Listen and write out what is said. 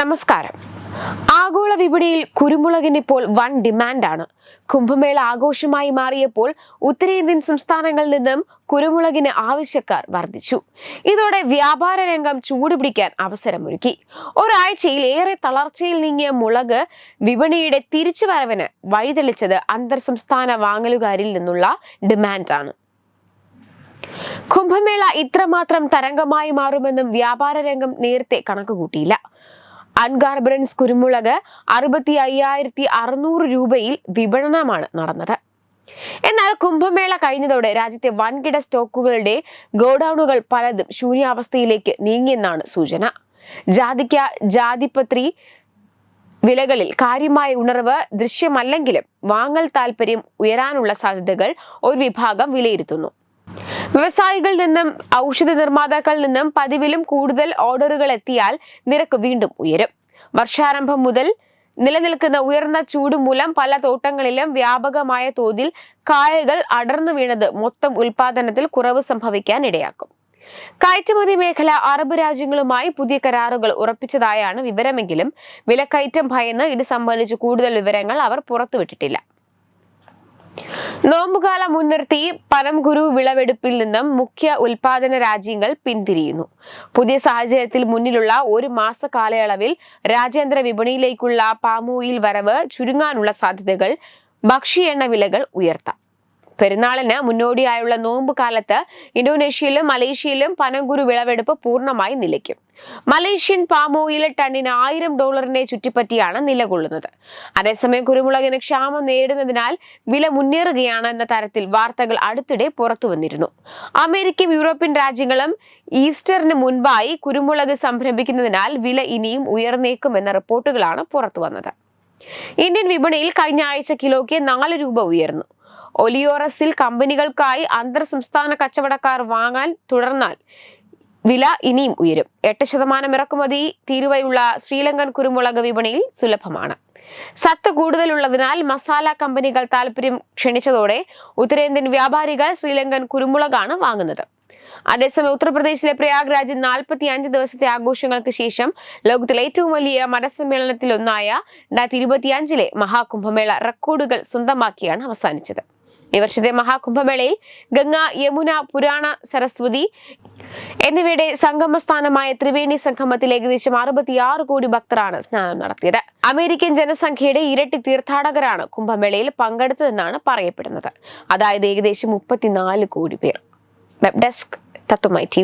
നമസ്കാരം. ആഗോള വിപണിയിൽ കുരുമുളകിന് ഇപ്പോൾ വൻ ഡിമാൻഡാണ്. കുംഭമേള ആഘോഷമായി മാറിയപ്പോൾ ഉത്തരേന്ത്യൻ സംസ്ഥാനങ്ങളിൽ നിന്നും കുരുമുളകിന് ആവശ്യക്കാർ വർദ്ധിച്ചു. ഇതോടെ വ്യാപാര രംഗം ചൂടുപിടിക്കാൻ അവസരമൊരുക്കി. ഒരാഴ്ചയിൽ ഏറെ തളർച്ചയിൽ നീങ്ങിയ മുളക് വിപണിയുടെ തിരിച്ചുവരവിന് വഴിതെളിച്ചത് അന്തർ സംസ്ഥാന വാങ്ങലുകാരിൽ നിന്നുള്ള ഡിമാൻഡാണ്. കുംഭമേള ഇത്രമാത്രം തരംഗമായി മാറുമെന്നും വ്യാപാര രംഗം നേരത്തെ കണക്കുകൂട്ടിയില്ല. അൺഗാർബറൻസ് കുരുമുളക് അറുപത്തി അയ്യായിരത്തി അറുന്നൂറ് രൂപയിൽ വിപണനമാണ് നടന്നത്. എന്നാൽ കുംഭമേള കഴിഞ്ഞതോടെ രാജ്യത്തെ വൻകിട സ്റ്റോക്കുകളുടെ ഗോഡൌണുകൾ പലതും ശൂന്യാവസ്ഥയിലേക്ക് നീങ്ങിയെന്നാണ് സൂചന. ജാതിക്ക ജാതിപത്രി വിലകളിൽ കാര്യമായ ഉണർവ് ദൃശ്യമല്ലെങ്കിലും വാങ്ങൽ താൽപര്യം ഉയരാനുള്ള സാധ്യതകൾ ഒരു വിഭാഗം വിലയിരുത്തുന്നു. വ്യവസായികളിൽ നിന്നും ഔഷധ നിർമ്മാതാക്കളിൽ നിന്നും പതിവിലും കൂടുതൽ ഓർഡറുകൾ എത്തിയാൽ നിരക്ക് വീണ്ടും ഉയരും. വർഷാരംഭം മുതൽ നിലനിൽക്കുന്ന ഉയർന്ന ചൂട് മൂലം പല തോട്ടങ്ങളിലും വ്യാപകമായ തോതിൽ കായകൾ അടർന്നു വീണത് മൊത്തം ഉൽപാദനത്തിൽ കുറവ് സംഭവിക്കാൻ ഇടയാക്കും. കയറ്റുമതി മേഖല അറബ് രാജ്യങ്ങളുമായി പുതിയ കരാറുകൾ ഉറപ്പിച്ചതായാണ് വിവരമെങ്കിലും വിലക്കയറ്റം ഭയന്ന് ഇത് സംബന്ധിച്ച് കൂടുതൽ വിവരങ്ങൾ അവർ പുറത്തുവിട്ടിട്ടില്ല. നോമ്പുകാല മുൻനിർത്തി പനംകുരു വിളവെടുപ്പിൽ നിന്നും മുഖ്യ ഉൽപാദന രാജ്യങ്ങൾ പിന്തിരിയുന്നു. പുതിയ സാഹചര്യത്തിൽ മുന്നിലുള്ള ഒരു മാസ കാലയളവിൽ രാജ്യാന്തര വിപണിയിലേക്കുള്ള പാമോയിൽ വരവ് ചുരുങ്ങാനുള്ള സാധ്യതകൾ ഭക്ഷ്യ എണ്ണ വിലകൾ ഉയർത്താം. പെരുന്നാളിന് മുന്നോടിയായുള്ള നോമ്പ് കാലത്ത് ഇന്തോനേഷ്യയിലും മലേഷ്യയിലും പനങ്കുരു വിളവെടുപ്പ് പൂർണമായി നിലയ്ക്കും. മലേഷ്യൻ പാമോയിൽ ടണ്ണിന് ആയിരം ഡോളറിനെ ചുറ്റിപ്പറ്റിയാണ് നിലകൊള്ളുന്നത്. അതേസമയം കുരുമുളകിന് ക്ഷാമം നേരിടുന്നതിനാൽ വില മുന്നേറുകയാണ് എന്ന തരത്തിൽ വാർത്തകൾ അടുത്തിടെ പുറത്തു വന്നിരുന്നു അമേരിക്കയും യൂറോപ്യൻ രാജ്യങ്ങളും ഈസ്റ്ററിന് മുൻപായി കുരുമുളക് സംരംഭിക്കുന്നതിനാൽ വില ഇനിയും ഉയർന്നേക്കുമെന്ന റിപ്പോർട്ടുകളാണ് പുറത്തു വന്നത് ഇന്ത്യൻ വിപണിയിൽ കഴിഞ്ഞ ആഴ്ച കിലോയ്ക്ക് നാല് രൂപ ഉയർന്നു. ഒലിയോറസിൽ കമ്പനികൾക്കായി അന്തർ സംസ്ഥാന കച്ചവടക്കാർ വാങ്ങാൻ തുടർന്നാൽ വില ഇനിയും ഉയരും. എട്ട് ശതമാനം ഇറക്കുമതി തീരുവയുള്ള ശ്രീലങ്കൻ കുരുമുളക് വിപണിയിൽ സുലഭമാണ്. സത്ത് കൂടുതലുള്ളതിനാൽ മസാല കമ്പനികൾ താല്പര്യം ക്ഷണിച്ചതോടെ ഉത്തരേന്ത്യൻ വ്യാപാരികൾ ശ്രീലങ്കൻ കുരുമുളകാണ് വാങ്ങുന്നത്. അതേസമയം ഉത്തർപ്രദേശിലെ പ്രയാഗ്രാജിൽ നാൽപ്പത്തി അഞ്ച് ദിവസത്തെ ആഘോഷങ്ങൾക്ക് ശേഷം ലോകത്തിലെ ഏറ്റവും വലിയ മതസമ്മേളനത്തിലൊന്നായ രണ്ടായിരത്തി ഇരുപത്തിയഞ്ചിലെ മഹാകുംഭമേള റെക്കോർഡുകൾ സ്വന്തമാക്കിയാണ് അവസാനിച്ചത്. ഈ വർഷത്തെ മഹാകുംഭമേളയിൽ ഗംഗ യമുന പുരാണ സരസ്വതി എന്നിവയുടെ സംഗമസ്ഥാനമായ ത്രിവേണി സംഗമത്തിൽ ഏകദേശം അറുപത്തിയാറ് കോടി ഭക്തരാണ് സ്നാനം നടത്തിയത്. അമേരിക്കൻ ജനസംഖ്യയുടെ ഇരട്ടി തീർത്ഥാടകരാണ് കുംഭമേളയിൽ പങ്കെടുത്തതെന്നാണ് പറയപ്പെടുന്നത്. അതായത് ഏകദേശം മുപ്പത്തിനാല് കോടി പേർ. Web desk തത്വമായി T